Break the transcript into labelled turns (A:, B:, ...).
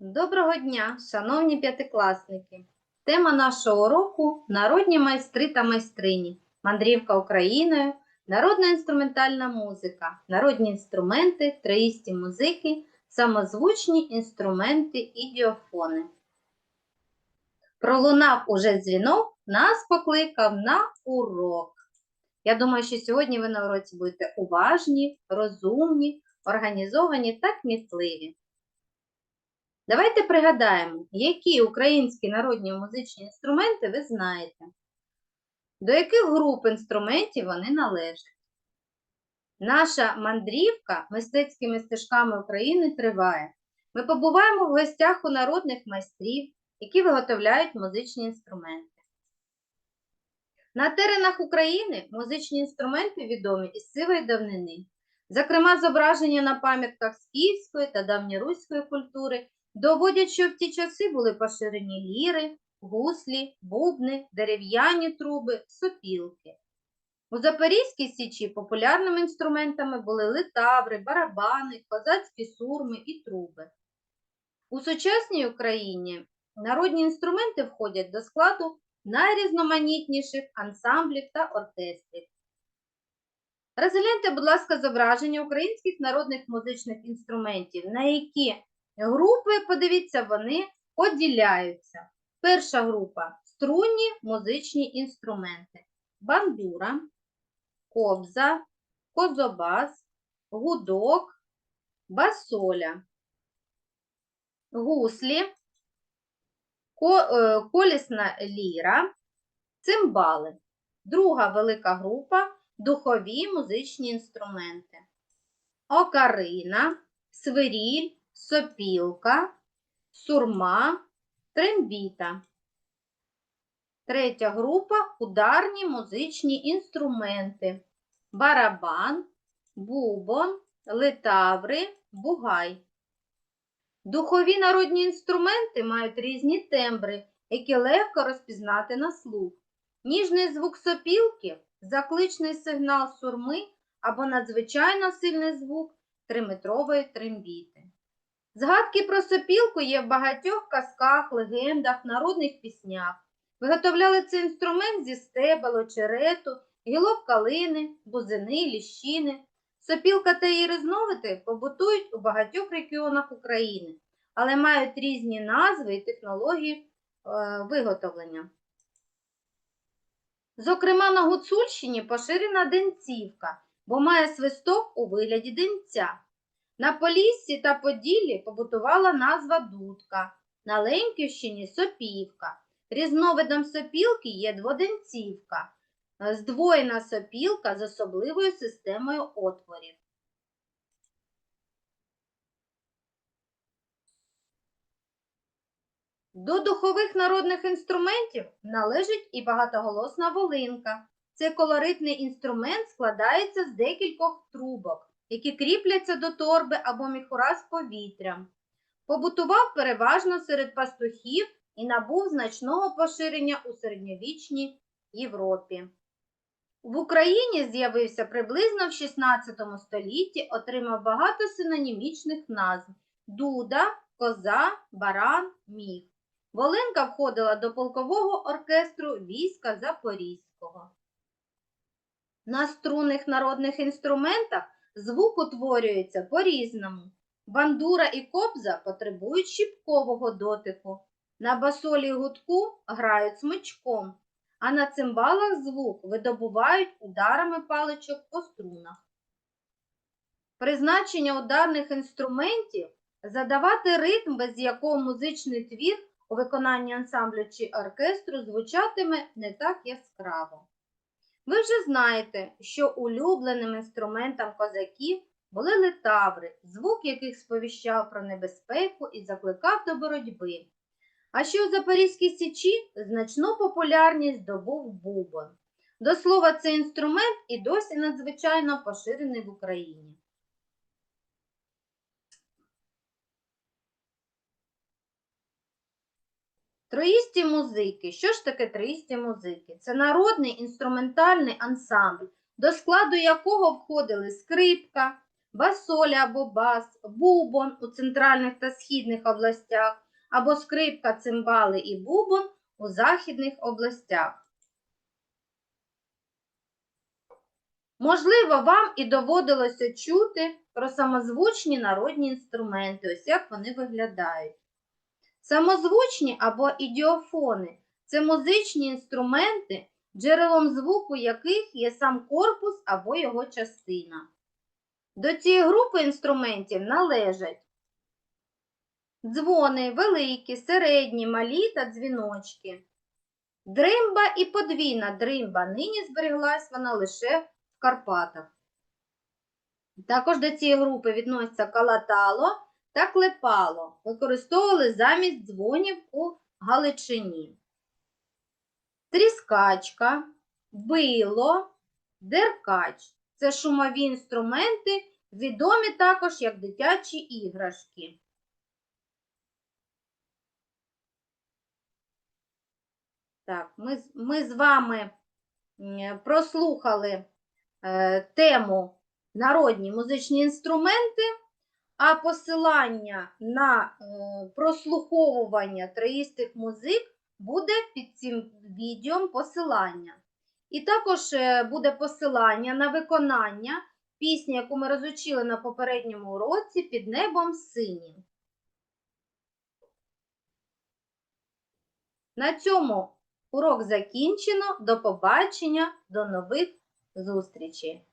A: Доброго дня, шановні п'ятикласники! Тема нашого уроку народні майстри та майстрині, мандрівка Україною, народна інструментальна музика, народні інструменти, троїсті музики, самозвучні інструменти і діофони. Пролунав уже дзвінок, нас покликав на урок. Я думаю, що сьогодні ви на уроці будете уважні, розумні, організовані та кмітливі. Давайте пригадаємо, які українські народні музичні інструменти ви знаєте, до яких груп інструментів вони належать. Наша мандрівка мистецькими стежками України триває. Ми побуваємо в гостях у народних майстрів, які виготовляють музичні інструменти. На теренах України музичні інструменти відомі із сивої давнини. Зокрема, зображення на пам'ятках скіфської та давньоруської культури доводять, що в ті часи були поширені ліри, гуслі, бубни, дерев'яні труби, сопілки. У Запорізькій січі популярними інструментами були литаври, барабани, козацькі сурми і труби. У сучасній Україні народні інструменти входять до складу найрізноманітніших ансамблів та оркестрів. Розгляньте, будь ласка, зображення українських народних музичних інструментів, на які групи, подивіться, вони поділяються. Перша група струнні музичні інструменти. Бандура, кобза, козобас, гудок, басоля, гуслі, е, колісна ліра, цимбали. Друга велика група духові музичні інструменти. Окарина, свиріль, сопілка, сурма, трембіта. Третя група ударні музичні інструменти. Барабан, бубон, литаври, бугай. Духові народні інструменти мають різні тембри, які легко розпізнати на слух. Ніжний звук сопілки, закличний сигнал сурми або надзвичайно сильний звук триметрової трембіти. Згадки про сопілку є в багатьох казках, легендах, народних піснях. Виготовляли цей інструмент зі стебел, очерету, гілок калини, бузини, ліщини. Сопілка та її різновиди побутують у багатьох регіонах України, але мають різні назви і технології е, виготовлення. Зокрема, на Гуцульщині поширена денцівка, бо має свисток у вигляді денця. На Поліссі та Поділлі побутувала назва дудка, на Ленківщині сопівка. Різновидом сопілки є дводенцівка, здвоєна сопілка з особливою системою отворів. До духових народних інструментів належить і багатоголосна волинка. Це колоритний інструмент складається з декількох трубок, які кріпляться до торби або міхура з повітрям. Побутував переважно серед пастухів і набув значного поширення у середньовічній Європі. В Україні з'явився приблизно в 16 столітті, отримав багато синонімічних назв дуда, коза, баран, міг. Волинка входила до полкового оркестру війська Запорізького. На струнних народних інструментах звук утворюється по-різному. Бандура і кобза потребують щіпкового дотику. На басолі гудку грають смичком, а на цимбалах звук видобувають ударами паличок по струнах. Призначення ударних інструментів задавати ритм, без якого музичний твір у виконанні ансамблю чи оркестру звучатиме не так яскраво. Ви вже знаєте, що улюбленим інструментом козаків були летаври, звук яких сповіщав про небезпеку і закликав до боротьби. А що у Запорізькій січі значну популярність здобув бубон. До слова, цей інструмент і досі надзвичайно поширений в Україні. Троїсті музики. Що ж таке троїсті музики? Це народний інструментальний ансамбль, до складу якого входили скрипка, басоля або бас, бубон у центральних та східних областях, або скрипка, цимбали і бубон у західних областях. Можливо, вам і доводилося чути про самозвучні народні інструменти, ось як вони виглядають. Самозвучні або ідіофони це музичні інструменти, джерелом звуку яких є сам корпус або його частина. До цієї групи інструментів належать дзвони, великі, середні, малі та дзвіночки. Дримба і подвійна дримба. Нині збереглась вона лише в Карпатах. Також до цієї групи відносяться калатало та клепало. Використовували замість дзвонів у Галичині. Тріскачка, било, деркач. Це шумові інструменти, відомі також як дитячі іграшки. Так, ми, ми з вами прослухали е, тему народні музичні інструменти, а посилання на е, прослуховування троїстих музик буде під цим відео посилання. І також е, буде посилання на виконання пісні, яку ми розучили на попередньому уроці під небом синім. На цьому урок закінчено. До побачення, до нових зустрічей!